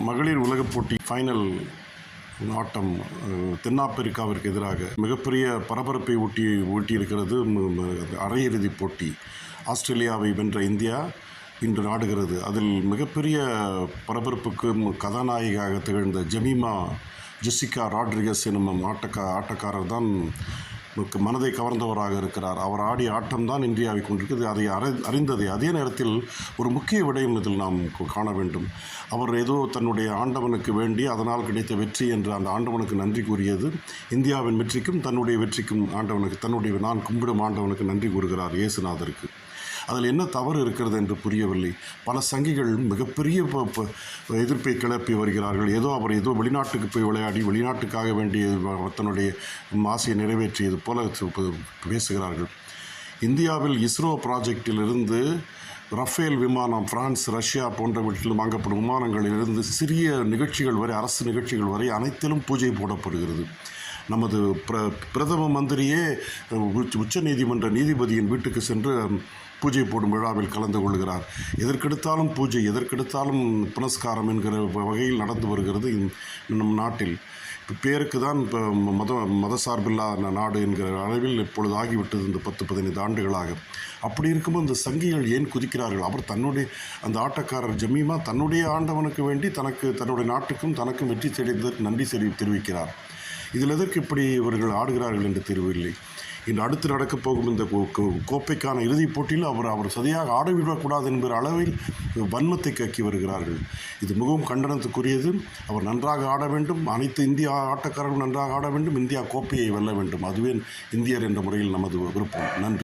மகளிர் உலகப் போட்டி ஃபைனல் ஆட்டம் தென்னாப்பிரிக்காவிற்கு எதிராக மிகப்பெரிய பரபரப்பை ஊட்டி ஊட்டியிருக்கிறது ம- அரையிறுதிப் போட்டி. ஆஸ்திரேலியாவை வென்ற இந்தியா இன்று நாடுகிறது. அதில் மிகப்பெரிய பரபரப்புக்கு கதாநாயகியாக திகழ்ந்த ஜெமீமா ஜெசிகா ராட்ரிகஸ் எனும் ஆட்டக்கா ஆட்டக்காரர் தான் மனதை கவர்ந்தவராக இருக்கிறார். அவர் ஆடிய ஆட்டம்தான் இந்தியாவை கொண்டிருக்கிறது. அதை அறி அறிந்தது. அதே நேரத்தில் ஒரு முக்கிய விடயம் இதில் நாம் காண வேண்டும். அவர் ஏதோ தன்னுடைய ஆண்டவனுக்கு வேண்டி அதனால் கிடைத்த வெற்றி என்று அந்த ஆண்டவனுக்கு நன்றி கூறியது இந்தியாவின் வெற்றிக்கும் தன்னுடைய வெற்றிக்கும் ஆண்டவனுக்கு தன்னுடைய நான் கும்பிடும் ஆண்டவனுக்கு நன்றி கூறுகிறார் இயேசுநாதருக்கு. அதில் என்ன தவறு இருக்கிறது என்று புரியவில்லை. பல சங்கிகள் மிகப்பெரிய ப- ப- எதிர்ப்பை கிளப்பி வருகிறார்கள். ஏதோ அவர் ஏதோ வெளிநாட்டுக்கு போய் விளையாடி வெளிநாட்டுக்காக வேண்டிய தன்னுடைய ஆசையை நிறைவேற்றியது போல பேசுகிறார்கள். இந்தியாவில் இஸ்ரோ ப்ராஜெக்டிலிருந்து ரஃபேல் விமானம் பிரான்ஸ் ரஷ்யா போன்றவற்றிலும் வாங்கப்படும் விமானங்களிலிருந்து சிறிய நிகழ்ச்சிகள் வரை அரசு நிகழ்ச்சிகள் வரை அனைத்திலும் பூஜை போடப்படுகிறது. நமது பிர பிரதம மந்திரியே உச்ச நீதிமன்ற நீதிபதியின் வீட்டுக்கு சென்று பூஜை போடும் விழாவில் கலந்து கொள்கிறார். எதற்கெடுத்தாலும் பூஜை எதற்கெடுத்தாலும் புனஸ்காரம் என்கிற வ- வகையில் நடந்து வருகிறது நம் நாட்டில். பேருக்கு தான் இப்போ மத மதசார்பில்லா சார்பில்லா நாடு என்கிற அளவில் இப்பொழுது ஆகிவிட்டது இந்த பத்து பதினைந்து ஆண்டுகளாக. அப்படி இருக்கும்போது இந்த சங்கிகள் ஏன் குதிக்கிறார்கள்? அவர் தன்னுடைய அந்த ஆட்டக்காரர் ஜமீமா தன்னுடைய ஆண்டவனுக்கு வேண்டி தனக்கு தன்னுடைய நாட்டுக்கும் தனக்கும் வெற்றி தெரிந்ததற்கு நன்றி தெரி தெரிவிக்கிறார். இதில் எதற்கு இப்படி இவர்கள் ஆடுகிறார்கள் என்று தெரியவில்லை இன்று அடுத்து நடக்கப் போகும் இந்த கோ- கோ- கோப்பைக்கான இறுதிப் போட்டியில் அவர் அவர் சரியாக ஆடவிடக்கூடாது என்கிற அளவில் வன்மத்தை கக்கி வருகிறார்கள். இது மிகவும் கண்டனத்துக்குரியது. அவர் நன்றாக ஆட வேண்டும். அனைத்து இந்திய ஆட்டக்காரர்களும் நன்றாக ஆட வேண்டும். இந்தியா கோப்பையை வெல்ல வேண்டும். அதுவே இந்தியர் என்ற முறையில் நமது விருப்பம். நன்றி.